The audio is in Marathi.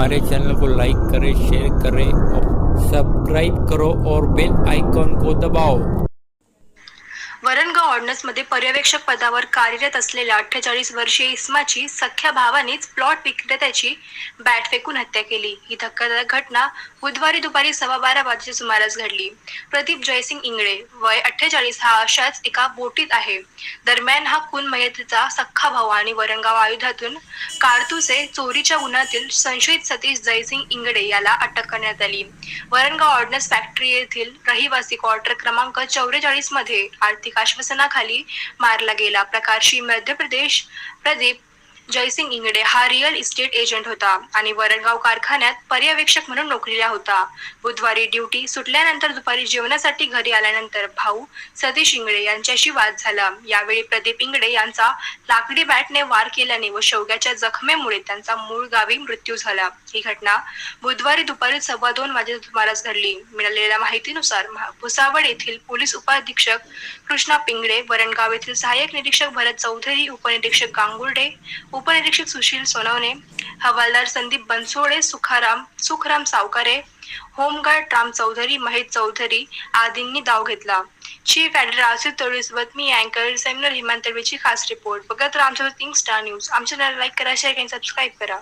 हमारे चैनल को लाइक करें शेयर करें और सब्सक्राइब करो और बेल आइकॉन को दबाओ। वरणगाव ऑर्डनन्समध्ये पर्यवेक्षक पदावर कार्यरत असलेल्या अठ्ठेचाळीस वर्षीय इस्माची सख्या भावानेच प्लॉट विक्रेत्याची बॅट फेकून हत्या केली. ही धक्कादायक घटना बुधवारी दुपारी सव्वा बारा वाजेच्या सुमारास घडली. प्रदीप जयसिंग इंगळे वय अठ्ठेचाळीस हा अशाच एका बोटीत आहे. दरम्यान हा खून मयतीचा सख्खा भाऊ आणि वरणगाव आयुधातून कारतुसे चोरीच्या गुन्ह्यातील संशयित सतीश जयसिंग इंगडे याला अटक करण्यात आली. वरणगाव ऑर्डनन्स फॅक्टरी येथील रहिवासी क्वार्टर क्रमांक चौवेचाळीसमध्ये आर्थिक आश्वासनाखाली मारला गेला. प्रकारशी मध्य प्रदेश प्रदीप जयसिंग इंगडे हा रिअल इस्टेट एजंट होता आणि वरणगाव कारखान्यात पर्यवेक्षक म्हणून नोकरीला होता. बुधवारी ड्युटी सुटल्यानंतर दुपारी जेवणासाठी घरी आल्यानंतर भाऊ सतीश इंगडे यांच्याशी वाद झाला. यावेळी प्रदीप इंगडे यांचा लाकडी बॅटने वार केल्याने व शेवग्याच्या जखमेमुळे त्यांचा मूळ गावी मृत्यू झाला. ही घटना बुधवारी दुपारी सव्वा दोन वाजे सुमारास घडली. मिळालेल्या माहितीनुसार महा- भुसावळ येथील पोलीस उपाधीक्षक कृष्णा पिंगडे वरणगाव येथील सहाय्यक निरीक्षक भरत चौधरी उपनिरीक्षक गांगुर्डे उपनिरीक्षक सुशील सोनवणे हवालदार संदीप बनसोडे सुखाराम सुखराम सावकारे होमगार्ड राम चौधरी महेश चौधरी आदींनी धाव घेतला. चीफ एडिटर आसिफ तळवीसोबत मी अँकर सेमिनर हिमान तळवीची खास रिपोर्ट बघत राहा आमच्या स्टार न्यूज आमच्या चॅनल लाईक करा शेअर आणि सबस्क्राईब करा.